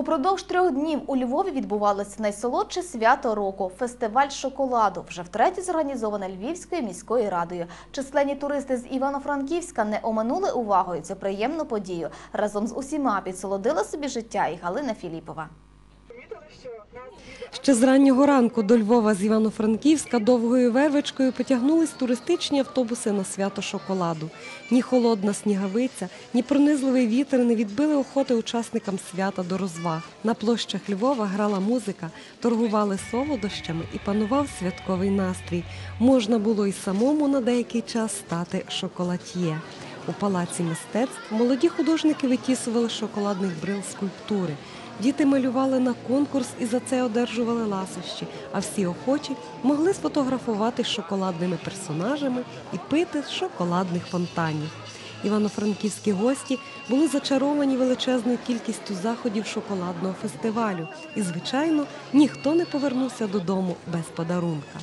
Упродовж трьох днів у Львові відбувалося найсолодше свято року фестиваль шоколаду, вже втретє зорганізоване Львівською міською радою. Численні туристи з Івано-Франківська не оминули увагою цю приємну подію. Разом з усіма підсолодила собі життя і Галина Філіпова. Ще з раннього ранку до Львова з Івано-Франківська довгою вервичкою потягнулись туристичні автобуси на свято шоколаду. Ні холодна снігавиця, ні пронизливий вітер не відбили охоти учасникам свята до розваг. На площах Львова грала музика, торгували солодощами і панував святковий настрій. Можна було й самому на деякий час стати шоколад'є. У палаці мистецтв молоді художники витісували шоколадних брил скульптури. Діти малювали на конкурс і за це одержували ласощі, а всі охочі могли сфотографувати з шоколадними персонажами і пити з шоколадних фонтанів. Івано-франківські гості були зачаровані величезною кількістю заходів шоколадного фестивалю. І, звичайно, ніхто не повернувся додому без подарунка.